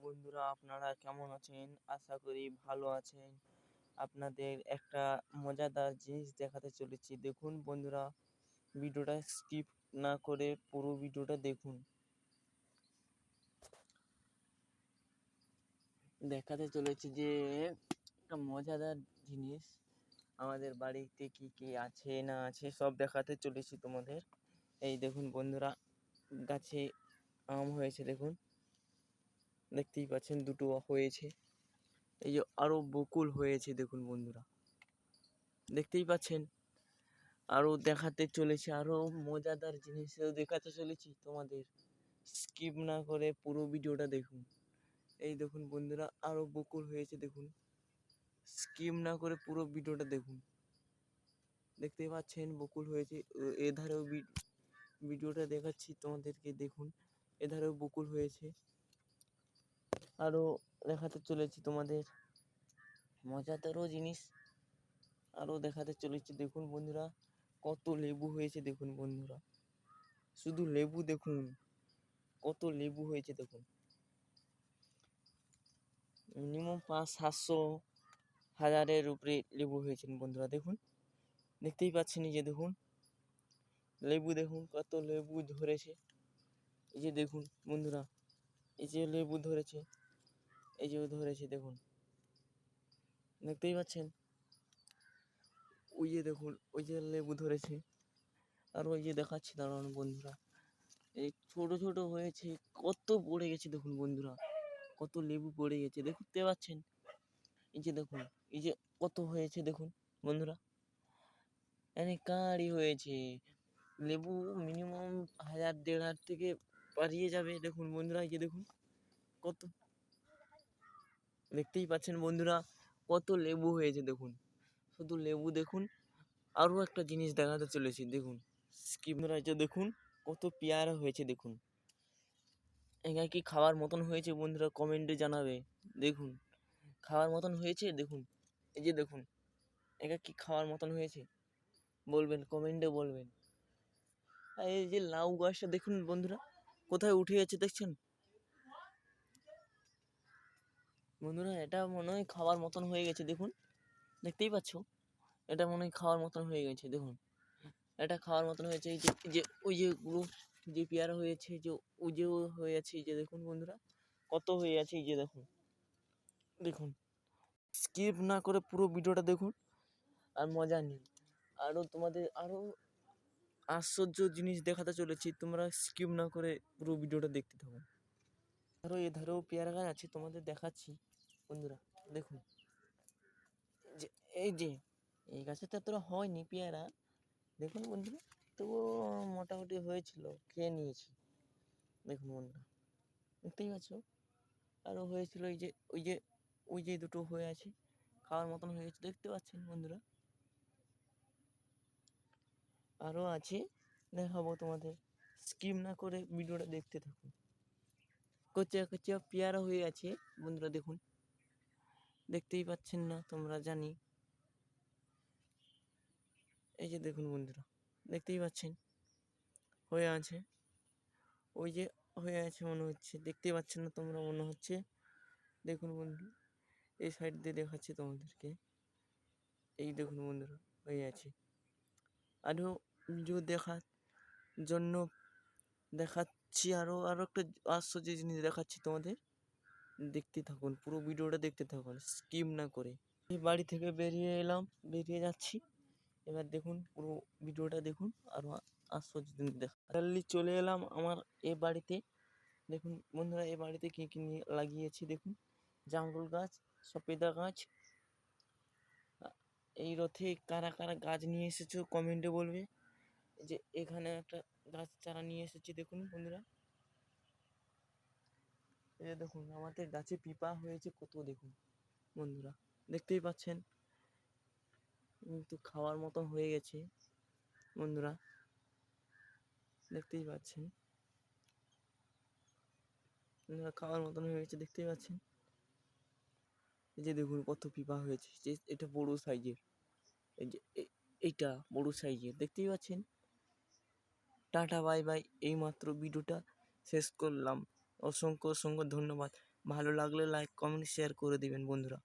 বন্ধুরা, আপনারা কেমন আছেন? আশা করি ভালো আছেন। আপনাদের একটা মজাদার জিনিস দেখাতে চলেছি। দেখুন বন্ধুরা, ভিডিওটা স্কিপ না করে পুরো ভিডিওটা দেখুন। দেখাতে চলেছি যে, একটা মজাদার জিনিস। আমাদের বাড়িতে কি কি আছে না আছে সব দেখাতে চলেছি তোমাদের। এই দেখুন বন্ধুরা, গাছে আম হয়েছে দেখুন। দেখতেই পাচ্ছেন দুটো হয়েছে। এই যে আরও বকুল হয়েছে দেখুন বন্ধুরা। দেখতেই পাচ্ছেন? আরও দেখাতে চলেছে আরও মজাদার জিনিসও দেখাতে চলেছি তোমাদের। স্কিপ না করে পুরো ভিডিওটা দেখুন। এই দেখুন বন্ধুরা আরও বকুল হয়েছে দেখুন। স্কিপ না করে পুরো ভিডিওটা দেখুন। দেখতেই পাচ্ছেন বকুল হয়েছে। এধারেও ভিডিওটা দেখাচ্ছি তোমাদেরকে দেখুন। এধারেও বকুল হয়েছে। আরও দেখাতে চলেছি তোমাদের। মজাদারও জিনিস আরও দেখাতে চলেছি। দেখুন বন্ধুরা, কত লেবু হয়েছে দেখুন বন্ধুরা। শুধু লেবু দেখুন, কত লেবু হয়েছে দেখুন। মিনিমাম পাঁচ, সাতশো হাজারের উপরে লেবু হয়েছে বন্ধুরা, দেখুন। দেখতেই পাচ্ছেন যে দেখুন, লেবু দেখুন, কত লেবু ধরেছে। এই যে দেখুন বন্ধুরা, এই যে লেবু ধরেছে। এই যে ধরেছে, দেখুন। দেখতেই পাচ্ছেন? ওই যে দেখুন, ওই যে লেবু ধরেছে। আর ওই যে দেখাচ্ছি, দাঁড়ান বন্ধুরা। এই ছোট ছোট হয়েছে, কত পড়ে গেছে দেখুন বন্ধুরা। কত লেবু পড়ে গেছে, দেখতে পাচ্ছেন? এই যে দেখুন, এই যে কত হয়েছে দেখুন বন্ধুরা। এনে কাঁড়ি হয়েছে। লেবু মিনিমাম হাজার, দেড় হাজার থেকে পারিয়ে যাবে দেখুন বন্ধুরা, এই যে দেখুন। কত দেখতেই পাচ্ছেন বন্ধুরা, কত লেবু হয়েছে দেখুন। শুধু লেবু দেখুন, আরও একটা জিনিস দেখাতে চলেছি, দেখুন। স্কিমরা যে দেখুন, কত পেয়ারা হয়েছে দেখুন। এটা কি খাওয়ার মতন হয়েছে বন্ধুরা, কমেন্টে জানাবে, দেখুন। খাওয়ার মতন হয়েছে দেখুন, এই যে দেখুন এটা কি খাওয়ার মতন হয়েছে। বলবেন, কমেন্টে বলবেন। আর এই যে লাউ গাছটা দেখুন বন্ধুরা, কোথায় উঠে গেছে দেখছেন? বন্ধুরা, এটা মনে হয় খাওয়ার মতন হয়ে গেছে, দেখুন। দেখতেই পাচ্ছ? এটা মনে হয় খাওয়ার মতন হয়ে গেছে, দেখুন। এটা খাওয়ার মতন হয়েছে, এই যে ওই যে গুলো যে পেয়ারা হয়েছে, যে ওই যে হয়ে আছে যে দেখুন বন্ধুরা, কত হয়ে আছে যে দেখুন। দেখুন। স্কিপ না করে পুরো ভিডিওটা দেখুন, আর মজা নিন। আরও তোমাদের আরও আশ্চর্য জিনিস দেখাতে চলেছি, তোমরা স্কিপ না করে পুরো ভিডিওটা দেখতে থাকো। আরও এধারেও পেয়ারা গাছ আছে, তোমাদের দেখাচ্ছি। বন্ধুরা, দেখুন। যে, এই যে, এই গাছে তো এতটা হয়নি পেয়ারা। দেখুন বন্ধুরা, তবুও মোটামুটি হয়েছিল, খেয়ে নিয়েছি। দেখুন বন্ধুরা, দেখতেই পাচ্ছ? আরও হয়েছিল এই যে, ওই যে ওই যে দুটো হয়ে আছে, খাওয়ার মতন হয়ে গেছে, দেখতে পাচ্ছেন বন্ধুরা? আরও আছে, দেখাবো তোমাদের। স্কিম না করে ভিডিওটা দেখতে থাকুন। কচা কচা পেয়ারা হয়ে আছে, বন্ধুরা দেখুন। দেখতেই পাচ্ছেন না, তোমরা জানি। এই যে দেখুন বন্ধুরা, দেখতেই পাচ্ছেন? হয়ে আছে। ওই যে হয়ে আছে মনে হচ্ছে, দেখতেই পাচ্ছেন না তোমরা মনে হচ্ছে? দেখুন বন্ধু, এই সাইড দিয়ে দেখাচ্ছি তোমাদেরকে। এই দেখুন বন্ধুরা, হয়ে আছে। আরও ভিডিও দেখার জন্য দেখাচ্ছি আরও আরও একটা আশ্চর্য জিনিস দেখাচ্ছি তোমাদের। দেখতে থাকুন, পুরো ভিডিওটা দেখতে থাকুন, স্কিম না করে। বাড়ি থেকে বেরিয়ে এলাম, বেরিয়ে যাচ্ছি। এবার দেখুন, পুরো ভিডিওটা দেখুন আরও আশ্চর্য জিনিস দেখা। চলে এলাম আমার এ বাড়িতে। দেখুন বন্ধুরা, এ বাড়িতে কী কী নিয়ে লাগিয়েছি দেখুন। জামরুল গাছ, সপেদা গাছ, এই রথে কারা কারা গাছ নিয়ে এসেছ কমেন্টে বলবে। যে এখানে একটা গাছ চারা নিয়ে এসেছি দেখুন বন্ধুরা। এই যে দেখুন, আমাদের গাছে পিপা হয়েছে কত দেখুন, বন্ধুরা, দেখতেই পাচ্ছেন? কিন্তু খাওয়ার মতন হয়ে গেছে, বন্ধুরা, দেখতেই পাচ্ছেন? খাওয়ার মতন হয়ে গেছে, দেখতেই পাচ্ছেন? এই যে দেখুন, কত পিপা হয়েছে, যে এটা বড় সাইজের, এই যে এইটা বড় সাইজের, দেখতেই পাচ্ছেন? টাটা, বাই বাই, এইমাত্র ভিডিওটা শেষ করলাম। অসংখ্য অসংখ্য ধন্যবাদ। ভালো লাগলে লাইক কমেন্ট শেয়ার করে দিবেন বন্ধুরা।